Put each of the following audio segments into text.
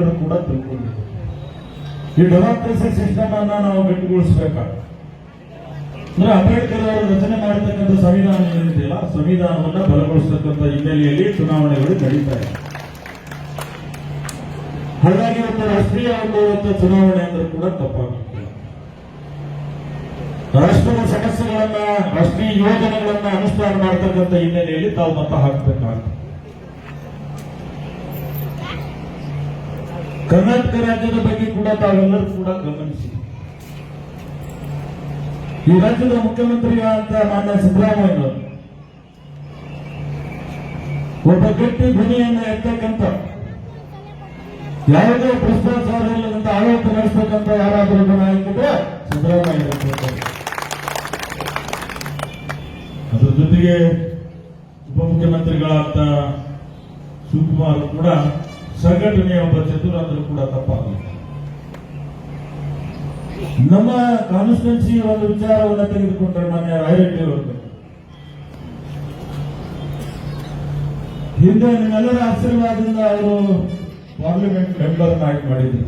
ಎಲ್ಲರೂ ಕೂಡ ತಿಳ್ಕೊಂಡಿದ್ದೀವಿ ಈ ಡೆಮಾಕ್ರಸಿ ಸಿಸ್ಟಮ್ ಅನ್ನ ನಾವು ಗಟ್ಟಿಗೊಳಿಸಬೇಕಾಗ್ತದೆ ಅಂದ್ರೆ ಅಂಬೇಡ್ಕರ್ ಅವರು ರಚನೆ ಮಾಡತಕ್ಕಂಥ ಸಂವಿಧಾನ ಏನಿದೆಯಲ್ಲ ಸಂವಿಧಾನವನ್ನ ಬಲಗೊಳಿಸತಕ್ಕಂಥ ಹಿನ್ನೆಲೆಯಲ್ಲಿ ಚುನಾವಣೆಗಳು ನಡೀತಾ ಇದೆ. ಹಾಗಾಗಿ ಇವತ್ತು ರಾಷ್ಟ್ರೀಯ ಒಂದು ಚುನಾವಣೆ ಅಂದ್ರೆ ಕೂಡ ತಪ್ಪಾಗುತ್ತೆ ರಾಷ್ಟ್ರದ ಸಮಸ್ಯೆಗಳನ್ನ, ರಾಷ್ಟ್ರೀಯ ಯೋಜನೆಗಳನ್ನ ಅನುಷ್ಠಾನ ಮಾಡತಕ್ಕಂಥ ಹಿನ್ನೆಲೆಯಲ್ಲಿ ತಾವು ಮತ ಹಾಕಬೇಕಾಗ್ತದೆ. ಕರ್ನಾಟಕ ರಾಜ್ಯದ ಬಗ್ಗೆ ಕೂಡ ತಾವೆಲ್ಲರೂ ಕೂಡ ಗಮನಿಸಿ ಈ ರಾಜ್ಯದ ಮುಖ್ಯಮಂತ್ರಿಗಳಂತ ಮಾನ್ಯ ಸಿದ್ದರಾಮಯ್ಯನವರು ಒಬ್ಬ ಗಟ್ಟಿ ಧ್ವನಿಯನ್ನು ಎತ್ತಕ್ಕಂತ ಯಾವುದೇ ಭ್ರಷ್ಟಾಚಾರ ಇಲ್ಲದಂತ ಆಡಳಿತ ನಡೆಸಬೇಕಂತ ಯಾರಾದರೂ ಒಬ್ಬ ನಾಯಕಿದ್ರೆ ಸಿದ್ದರಾಮಯ್ಯ. ಅದ್ರ ಜೊತೆಗೆ ಉಪಮುಖ್ಯಮಂತ್ರಿಗಳಾದ ಶಿವಕುಮಾರ್ ಕೂಡ ಸಂಘಟನೆಯ ಒಬ್ಬ ಚತುರಾದರೂ ಕೂಡ ತಪ್ಪಾಗಲಿಲ್ಲ ನಮ್ಮ ಕಾನ್ಸ್ಟಿಟ್ಯೂನ್ಸಿ ಒಂದು ವಿಚಾರವನ್ನು ತೆಗೆದುಕೊಂಡ್ರೆ ಮಾನ್ಯ ರಾಯರೆಡ್ಡಿ ಅವರು ಹಿಂದೆ ನಿಮ್ಮೆಲ್ಲರ ಆಶೀರ್ವಾದದಿಂದ ಅವರು ಪಾರ್ಲಿಮೆಂಟ್ ಮೆಂಬರ್ ಆಗಿ ಮಾಡಿದ್ರು.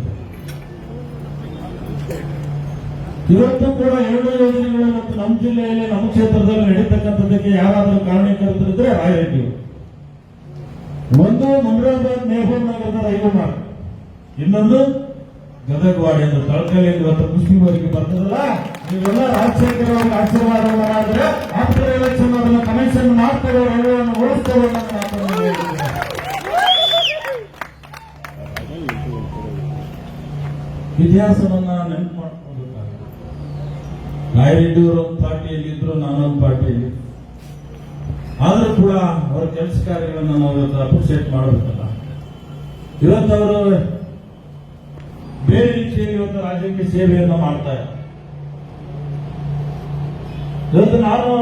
ಇವತ್ತು ಕೂಡ ಎರಡು ಯೋಜನೆಗಳು ಇವತ್ತು ನಮ್ಮ ಜಿಲ್ಲೆಯಲ್ಲಿ ನಮ್ಮ ಕ್ಷೇತ್ರದಲ್ಲಿ ನಡೀತಕ್ಕಂಥದ್ದಕ್ಕೆ ಯಾರಾದರೂ ಕಾರಣೀಕರ್ತರಿದ್ರೆ ರಾಯರೆಡ್ಡಿ ಅವರು. ಒಂದು ಮುಮ್ರಾಬಾದ್ ಮೆಹಬೂಬ್ ನಗರದ ರೈಲು ಮಾರ್ಗ. ಇನ್ನೊಂದು ಗದಗವಾಡಿ ಎಂದು ತಳಕಲ್ಲಿ ಇವತ್ತು ಅವರಿಗೆ ಬರ್ತದಲ್ಲ, ನೀವೆಲ್ಲ ರಾಜಶೇಖರ ಅವ್ರಿಗೆ ಆಶೀರ್ವಾದ ಮಾಡಿದ್ರೆ ಆಫ್ಟರ್ ಎಲೆಕ್ಷನ್ ಅದನ್ನ ಕಮಿಷನ್ ಮಾಡ್ತೇವೆ ರೈಲುಗಳನ್ನು ಹೇಳಿದ್ದಾರೆ. ಇತಿಹಾಸವನ್ನ ನೆನಪು ಮಾಡ್ಕೋಬೇಕಾಗುತ್ತೆ ರಾಯರೆಡ್ಡಿಯವರು ಒಂದು ಪಾರ್ಟಿಯಲ್ಲಿ ಇದ್ರು, ನಾನೊಂದು ಪಾರ್ಟಿಯಲ್ಲಿ ಆದರೂ ಕೂಡ ಅವರ ಕೆಲಸ ಕಾರ್ಯಗಳನ್ನು ನಾವು ಇವತ್ತು ಅಪ್ರಿಷಿಯೇಟ್ ಮಾಡಬೇಕಲ್ಲ. ಇವತ್ತು ಅವರು ಬೇರೆ ರೀತಿಯಲ್ಲಿ ಇವತ್ತು ರಾಜ್ಯಕ್ಕೆ ಸೇವೆಯನ್ನು ಮಾಡ್ತಾ ಇದ್ದಾರೆ. ಇವತ್ತು ನಾನು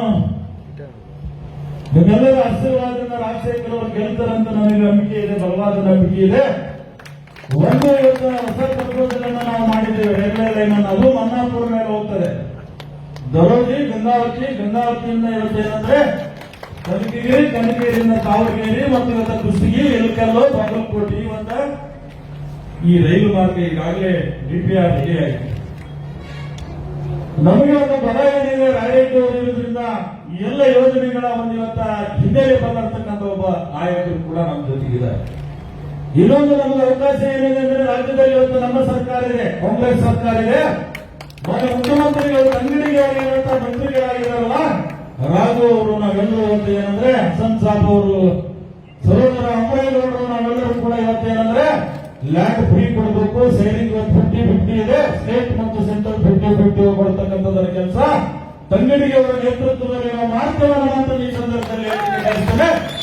ನಿಮ್ಮೆಲ್ಲರ ಆಶೀರ್ವಾದದಿಂದ ರಾಜಶೇಖರ್ ಅವರು ಗೆಲ್ತಾರಂತ ನನಗೆ ನಂಬಿಕೆ ಇದೆ, ಬಲವಾದ ನಂಬಿಕೆ ಇದೆ. ಒಂದು ಇವತ್ತು ಹೊಸ ಪ್ರಪೋಸಲ್ ನಾವು ಮಾಡಿದ್ದೇವೆ. ರೈಲ್ವೆ ಲೈನ್ ಅನ್ನು. ಅದು ಮನ್ನಾಪುರ ಮೇಲೆ ಹೋಗ್ತದೆ. ದರೋಜಿ, ಗಂಗಾವತಿ, ಗಂಗಾವತಿಯಿಂದ ಇವತ್ತು ಏನಂದ್ರೆ ಕನಕಗಿರಿ ಕನಕಗಿರಿಯಿಂದ ತಾವರಗೇರಿ ಮತ್ತು ಇವತ್ತ ಕುಸಿಗೆ ಎಲ್ಕಲ್ಲೋ ಬಾಗಲಕೋಟೆ ಇವತ್ತ ಈ ರೈಲು ಮಾರ್ಗ ಈಗಾಗಲೇ ಡಿಪಿಆರ್ ರೆಡಿ ಆಗಿದೆ. ನಮಗೆ ಒಂದು ಬಡ ಏನಿದೆ ಇರೋದ್ರಿಂದ ಎಲ್ಲ ಯೋಜನೆಗಳ ಒಂದು ಇವತ್ತ ಹಿನ್ನೆಲೆ ಬಂದಿರತಕ್ಕಂಥ ಒಬ್ಬ ನಾಯಕರು ಕೂಡ ನಮ್ಮ ಜೊತೆಗಿದ್ದಾರೆ. ಇನ್ನೊಂದು ನಮಗೆ ಅವಕಾಶ ಏನಿದೆ ಅಂದ್ರೆ ರಾಜ್ಯದಲ್ಲಿ ಇವತ್ತು ನಮ್ಮ ಸರ್ಕಾರ ಇದೆ, ಕಾಂಗ್ರೆಸ್ ಸರ್ಕಾರ ಇದೆ. ಮುಖ್ಯಮಂತ್ರಿಗಳು ಅಂಗಡಿಗೆ ಮಂತ್ರಿಗಳಾಗಿದ್ದಾರಲ್ಲ ರಾಘು ಅವರು ನಾವೆಲ್ಲರೂ ಇವತ್ತು ಏನಂದ್ರೆ ಹಸನ್ ಸಾಬ್ ಅವರು ಸರೋದರ ಅಂಬರೇಗೌಡರು ನಾವೆಲ್ಲರೂ ಕೂಡ ಇವತ್ತು ಏನಂದ್ರೆ ಲ್ಯಾಂಡ್ ಫ್ರೀ ಕೊಡಬೇಕು ಸೇರಿಂಗ್ ಫಿಫ್ಟಿ ಫಿಫ್ಟಿ ಇದೆ ಸ್ಟೇಟ್ ಮತ್ತು ಸೆಂಟ್ರಲ್ ಫಿಫ್ಟಿ ಫಿಫ್ಟಿ ಕೆಲಸ. ತಂಗಡಿಗೆ ಅವರ ನೇತೃತ್ವದಲ್ಲಿ ನಾವು ಮಾಡ್ತೇವೆ ಅನ್ನೋ ಈ ಸಂದರ್ಭದಲ್ಲಿ.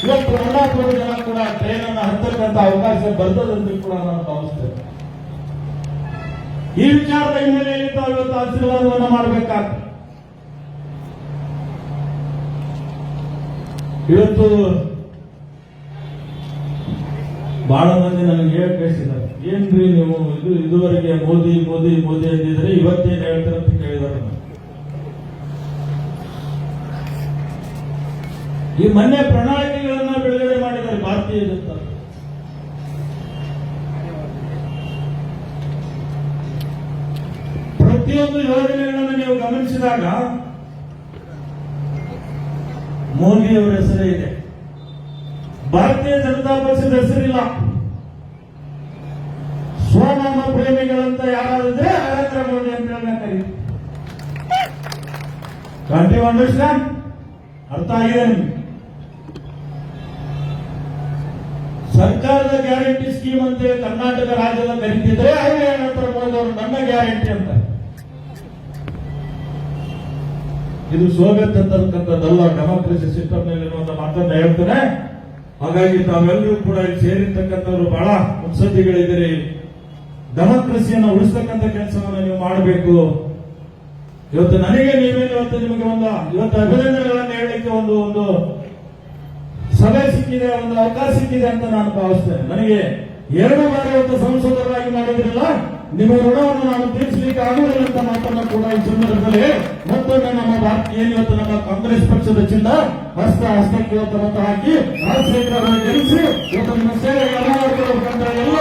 ಇವತ್ತು ರಂಗಾಪುರ ಜನ ಕೂಡ ಟ್ರೈನ್ ಅನ್ನು ಹತ್ತಕ್ಕಂತ ಅವಕಾಶ ಬರ್ತದಂತ ಕೂಡ ನಾನು ಭಾವಿಸ್ತೇನೆ ಈ ವಿಚಾರದ ಹಿನ್ನೆಲೆಯಲ್ಲಿ ತಾವು ಇವತ್ತು ಆಶೀರ್ವಾದವನ್ನು ಮಾಡಬೇಕಾಗ್ತದೆ. ಇವತ್ತು ಬಹಳ ಮಂದಿ ನನಗೆ ಹೇಳಿ ಕಳಿಸಿದ್ದಾರೆ ಏನ್ರಿ ನೀವು ಇದು ಇದುವರೆಗೆ ಮೋದಿ ಮೋದಿ ಮೋದಿ ಅಂದಿದ್ರೆ ಇವತ್ತೇನು ಹೇಳ್ತಾರೆ ಅಂತ ಕೇಳಿದಾರೆ. ಈ ಮೊನ್ನೆ ಪ್ರಣಾಳಿಕೆಗಳನ್ನ ಬಿಡುಗಡೆ ಮಾಡಿದ್ದಾರೆ ಭಾರತೀಯ ಜನತಾ. ಪ್ರತಿಯೊಂದು ಯೋಜನೆಗಳನ್ನು ನೀವು ಗಮನಿಸಿದಾಗ ಮೋದಿ ಅವರ ಹೆಸರೇ ಇದೆ. ಭಾರತೀಯ ಜನತಾ ಪಕ್ಷದ ಹೆಸರಿಲ್ಲ. ಸ್ವನಾಮ ಪ್ರೇಮಿಗಳಂತ ಯಾರಾದ್ರೆ ನರೇಂದ್ರ ಮೋದಿ ಅಂತ ಕರೀತಾರೆ ಕಾಂಟಿ ಅಂಡರ್ಸ್ಟ್ಯಾಂಡ್ ಅರ್ಥ ಆಗಿದೆ ಸರ್ಕಾರದ ಗ್ಯಾರಂಟಿ ಸ್ಕೀಮ್ ಅಂತ ಕರ್ನಾಟಕ ರಾಜ್ಯದ ಕರೀತಿದ್ರೆ ಏನಂತಾರೆ ಮೋದಿ ಅವರು ನನ್ನ ಗ್ಯಾರಂಟಿ ಅಂತ. ಇದು ಸೋವಿಯತ್ ಅಂತಕ್ಕಂಥದ್ದಲ್ಲ, ಡೆಮಾಕ್ರಸಿ ಸಿಸ್ಟಮ್ನಲ್ಲಿ ಮಾತನ್ನ ಹೇಳ್ತೇನೆ. ಹಾಗಾಗಿ ತಾವೆಲ್ಲರೂ ಕೂಡ ಇಲ್ಲಿ ಸೇರಿರ್ತಕ್ಕಂಥವ್ರು ಬಹಳ ಮುತ್ಸದ್ದಿಗಳಿದ್ದೀರಿ ಡೆಮಾಕ್ರಸಿಯನ್ನು ಉಳಿಸ್ತಕ್ಕಂಥ ಕೆಲಸವನ್ನು ನೀವು ಮಾಡಬೇಕು. ಇವತ್ತು ನನಗೆ ನೀವೇನು ಇವತ್ತು ನಿಮಗೆ ಒಂದು, ಇವತ್ತು ಅಭಿನಂದನೆಗಳನ್ನು ಹೇಳಲಿಕ್ಕೆ ಒಂದು ಒಂದು ಸಭೆ ಸಿಕ್ಕಿದೆ, ಒಂದು ಅವಕಾಶ ಸಿಕ್ಕಿದೆ ಅಂತ ನಾನು ಭಾವಿಸ್ತೇನೆ. ನನಗೆ ಎರಡು ಬಾರಿ ಇವತ್ತು ಸಂಸದರಾಗಿ ಮಾಡಿದ್ರಲ್ಲ ನಿಮ್ಮ ಋಣವನ್ನು ನಾನು ತೀರಿಸಲಿಕ್ಕೆ ಆಗುವುದಿಲ್ಲ ಅಂತ ಮಾತನ್ನ ಕೂಡ ಈ ಸಂದರ್ಭದಲ್ಲಿ ಮತ್ತೊಮ್ಮೆ ನಮ್ಮ ಭಾರತೀಯ ಇವತ್ತು ನಮ್ಮ ಕಾಂಗ್ರೆಸ್ ಪಕ್ಷದ ಚಿಂದ ಹಸ್ತ ಹಸ್ತಕ್ಕೆ ಇವತ್ತು ಮತ ಹಾಕಿ ರಾಜಶೇಖರ ಗೆಲ್ಲಿಸಿ ಇವತ್ತು ನಿಮ್ಮ ಸೇವೆಗೆ ಎಲ್ಲ